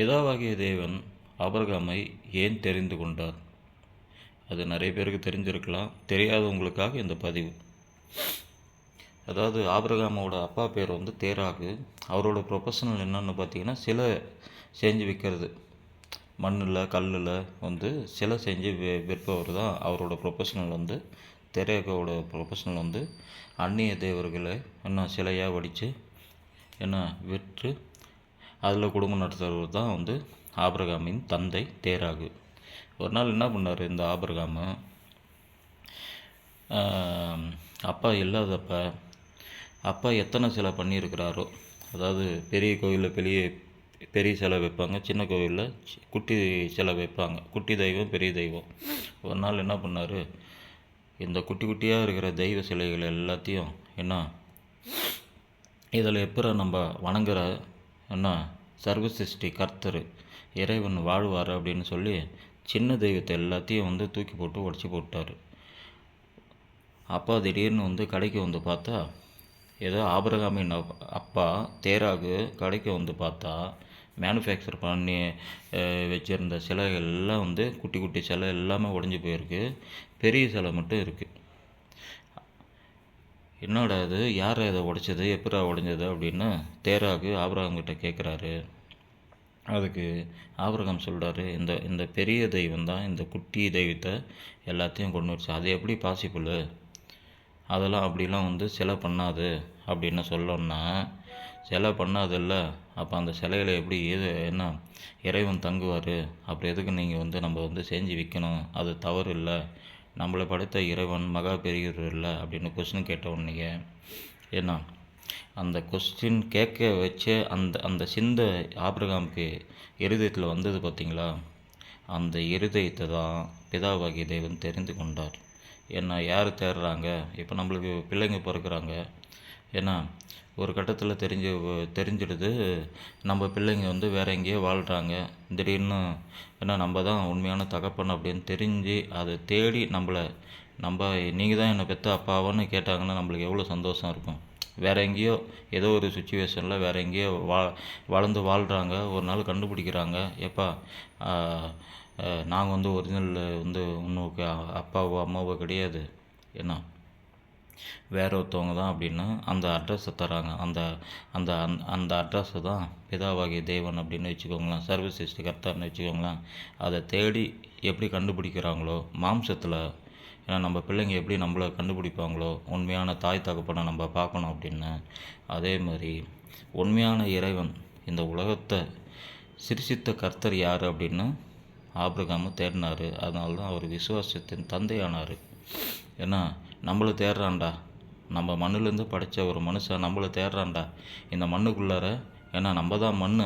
பிதாவாகிய தேவன் ஆபரகாமை ஏன் தெரிந்து கொண்டார்? அது நிறைய பேருக்கு தெரிஞ்சிருக்கலாம். தெரியாதவங்களுக்காக இந்த பதிவு. அதாவது ஆபிரகாமோட அப்பா பேர் வந்து தேராகு. அவரோட ப்ரொஃபஷனல் என்னென்னு பார்த்தீங்கன்னா சிலை செஞ்சு விற்கிறது மண்ணில் கல்லில் வந்து சிலை செஞ்சு விற்பவர் தான் அவரோட ப்ரொஃபஷனல் வந்து. தெரேகாவோட ப்ரொஃபஷனல் வந்து அந்நிய தேவர்களை என்ன சிலையாக வடித்து என்ன விற்று அதில் குடும்பம் நடத்துகிறவர் தான் வந்து ஆபிரகாமின் தந்தை தேராகு. ஒரு நாள் என்ன பண்ணார் இந்த ஆபிரகாமு அப்பா இல்லாதப்ப அப்பா எத்தனை சிலை பண்ணியிருக்கிறாரோ அதாவது பெரிய கோயிலில் பெரிய பெரிய சிலை வைப்பாங்க சின்ன கோவிலில் குட்டி சிலை வைப்பாங்க குட்டி தெய்வம் பெரிய தெய்வம். ஒரு நாள் என்ன பண்ணார் இந்த குட்டி குட்டியாக இருக்கிற தெய்வ சிலைகள் எல்லாத்தையும் என்ன இதில் எப்போ நம்ம வணங்குற என்ன சர்வ சிருஷ்டி கர்த்தர் இறைவன் வாழ்வார் அப்படின்னு சொல்லி சின்ன தெய்வத்தை எல்லாத்தையும் வந்து தூக்கி போட்டு உடச்சி போட்டார். அப்பா திடீர்னு வந்து கடைக்கு வந்து பார்த்தா ஏதோ ஆபரகாமின் அப்பா தேராகு கடைக்கு வந்து பார்த்தா மேனுஃபேக்சர் பண்ணி வச்சுருந்த வச்சிருந்த சிலைகள் எல்லாம் வந்து குட்டி குட்டி சிலை எல்லாமே உடஞ்சி போயிருக்கு. பெரிய சிலை மட்டும் இருக்குது என்னடா இது யார் இதை உடைச்சது எப்படா உடைஞ்சது அப்படின்னு தேராகு ஆபிரகாம் கிட்ட கேட்குறாரு அதுக்கு ஆபரகம் சொல்கிறாரு இந்த இந்த பெரிய தெய்வம் தான் இந்த குட்டி தெய்வத்தை எல்லாத்தையும் கொண்டு வச்சு அது எப்படி பாசிபிள் அதெல்லாம் அப்படிலாம் வந்து சிலை பண்ணாது அப்படின்னு சொல்லணும்னா சிலை பண்ணாதில்ல. அப்போ அந்த சிலையில் எப்படி எது என்ன இறைவன் தங்குவார்? அப்புறம் எதுக்கு நீங்கள் வந்து நம்ம வந்து செஞ்சு விற்கணும் அது தவறு இல்லை. நம்மளை படைத்த இறைவன் மகா பெரியவர் இல்லை அப்படின்னு கொஸ்டின் கேட்ட உடனே என்ன அந்த கொஸ்டின் கேட்க வச்சு அந்த அந்த சிந்த ஆபிரகாமுக்கு இருதயத்தில் வந்தது பார்த்தீங்களா அந்த இருதயத்தை தான் பிதாவாகிய தேவன் தெரிந்து கொண்டார். ஏன்னா யார் தேடுறாங்க இப்போ நம்மளுக்கு பிள்ளைங்க பிறக்குறாங்க. ஏன்னா ஒரு கட்டத்தில் தெரிஞ்சு தெரிஞ்சிடுது. நம்ம பிள்ளைங்க வந்து வேற எங்கேயோ வாழ்கிறாங்க திடீர்னு ஏன்னா நம்ம தான் உண்மையான தகப்பன் அப்படின்னு தெரிஞ்சு அதை தேடி நம்மளை நம்ம நீங்கள் தான் என்னை பெத்த அப்பாவான்னு கேட்டாங்கன்னா நம்மளுக்கு எவ்வளோ சந்தோஷம் இருக்கும். வேற எங்கேயோ ஏதோ ஒரு சுச்சுவேஷனில் வேற எங்கேயோ வா வளர்ந்து வாழ்கிறாங்க ஒரு நாள் கண்டுபிடிக்கிறாங்க. எப்பா நாங்கள் வந்து ஒரிஜினல் வந்து உன்னுக்கு அப்பாவோ அம்மாவோ கிடையாது. என்ன? வேற ஒருத்தவங்க தான் அப்படின்னு அந்த அட்ரஸை தராங்க அந்த அந்த அந்த- அந்த அட்ரஸை தான் பிதாவாகிய தேவன் அப்படின்னு வச்சுக்கோங்களேன். சர்வ சிருஷ்டி வச்சுக்கோங்களேன். அதை தேடி எப்படி கண்டுபிடிக்கிறாங்களோ மாம்சத்தில் ஏன்னா நம்ம பிள்ளைங்க எப்படி நம்மளை கண்டுபிடிப்பாங்களோ உண்மையான தாய் தகப்பனை நம்ம பார்க்கணும் அப்படின்னு அதே மாதிரி உண்மையான இறைவன் இந்த உலகத்தை சிரிசித்த கர்த்தர் யார் அப்படின்னு ஆபிரகாம தேடினார். அதனால தான் அவர் விசுவாசத்தின் தந்தையானார். ஏன்னா நம்மளை தேடுறான்டா. நம்ம மண்ணுலேருந்து படைச்ச ஒரு மனுஷன் நம்மளை தேடுறான்டா. இந்த மண்ணுக்குள்ளார ஏன்னா நம்ம தான் மண்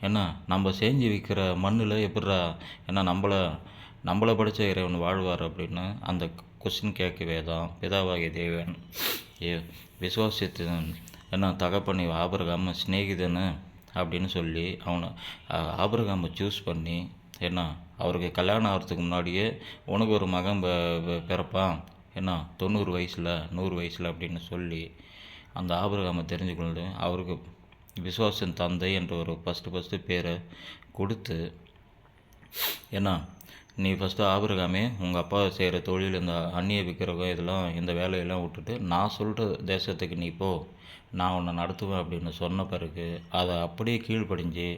ஏன்னா நம்ம செஞ்சு விற்கிற மண்ணில் எப்படிடா ஏன்னா நம்மளை நம்மளை படைச்ச இறைவன் வாழ்வார் அப்படின்னு அந்த கொஸ்டின் கேட்கவே தான் பிதாவாகிய தேவன். ஏ விசுவாசத்தின் என்ன தகப்பனை ஆபரகாம சிநேகிதனு அப்படின்னு சொல்லி அவனை ஆபரகாமை சூஸ் பண்ணி என்ன அவருக்கு கல்யாணம் ஆகிறதுக்கு முன்னாடியே உனக்கு ஒரு மகன் ப- பிறப்பான். என்ன தொண்ணூறு வயசில் நூறு வயசில் அப்படின்னு சொல்லி அந்த ஆபிரகாமை தெரிஞ்சுக்கொண்டு அவருக்கு விசுவாசன் தந்தை என்ற ஒரு ஃபஸ்ட்டு ஃபஸ்ட்டு பேரை கொடுத்து ஏன்னா நீ ஃபஸ்ட்டு ஆபிரகாமே உங்கள் அப்பா செய்கிற தொழில் இந்த அந்நிய விற்கிறவங்க இதெல்லாம் இந்த வேலையெல்லாம் விட்டுட்டு நான் சொல்கிற தேசத்துக்கு நீ போ நான் உன்னை நடத்துவேன் அப்படின்னு சொன்ன பிறகு அதை அப்படியே கீழ்ப்படிஞ்சு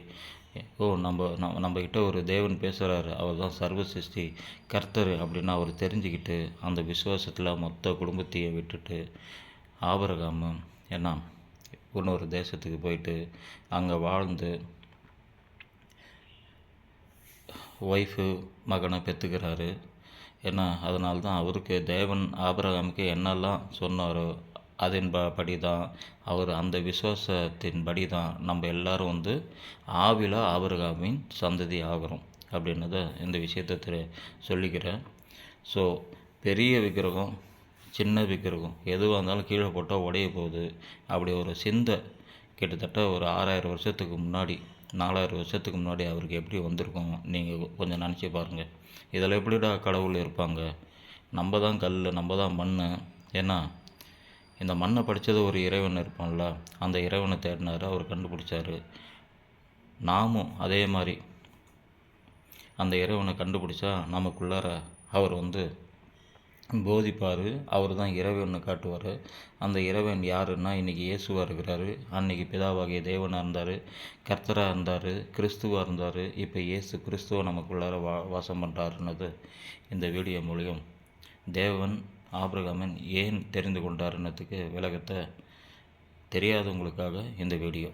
ஓ நம்ம நம்ம நம்மக்கிட்ட ஒரு தேவன் பேசுகிறாரு அவர் தான் சர்வ சிருஷ்டி கர்த்தர் அப்படின்னு அவர் தெரிஞ்சுக்கிட்டு அந்த விசுவாசத்தில் மொத்த குடும்பத்தையும் விட்டுட்டு ஆபரகாம ஏன்னா இன்னொரு தேசத்துக்கு போயிட்டு அங்கே வாழ்ந்து ஒய்ஃபு மகனை பெற்றுக்கிறாரு ஏன்னா அதனால தான் அவருக்கு தேவன் ஆபரகாமுக்கு என்னெல்லாம் சொன்னாரோ அதன் படி தான் அவர் அந்த விசுவாசத்தின் படி தான் நம்ம எல்லாரும் வந்து ஆவில ஆபரகாமின் சந்ததி ஆகிறோம் அப்படின்னத இந்த விஷயத்தை தெரி சொல்லிக்கிறேன் ஸோ பெரிய விக்கிரகம் சின்ன விக்கிரகம் எதுவாக இருந்தாலும் கீழே போட்டால் உடைய போகுது. அப்படி ஒரு சிந்தை கிட்டத்தட்ட ஒரு ஆறாயிரம் வருஷத்துக்கு முன்னாடி நாலாயிரம் வருஷத்துக்கு முன்னாடி அவருக்கு எப்படி வந்திருக்கும் நீங்கள் கொஞ்சம் நினச்சி பாருங்கள் இதில் எப்படிடா கடவுள் இருப்பாங்க? நம்ம தான் கல் நம்ம தான் மண் ஏன்னா இந்த மண்ணை படித்தது ஒரு இறைவன் இருப்பான்ல அந்த இறைவனை தேடினார் அவர் கண்டுபிடிச்சார். நாமும் அதே மாதிரி அந்த இறைவனை கண்டுபிடிச்சா நமக்குள்ளார அவர் வந்து போதிப்பார் அவர் தான் இறைவனை காட்டுவார். அந்த இறைவன் யாருன்னா இன்றைக்கி இயேசுவாக இருக்கிறாரு அன்றைக்கி பிதாவாகிய தேவனாக இருந்தார் கர்த்தராக இருந்தார் கிறிஸ்துவாக இருந்தார் இப்போ இயேசு கிறிஸ்துவ நமக்குள்ளார வா வாசம் பண்ணுறாருன்னது இந்த வீடியோ மூலியம். தேவன் ஆப்ரகாமன் ஏன் தெரிந்து கொண்டாருன்னதுக்கு விளக்கத்தை தெரியாதவங்களுக்காக இந்த வீடியோ.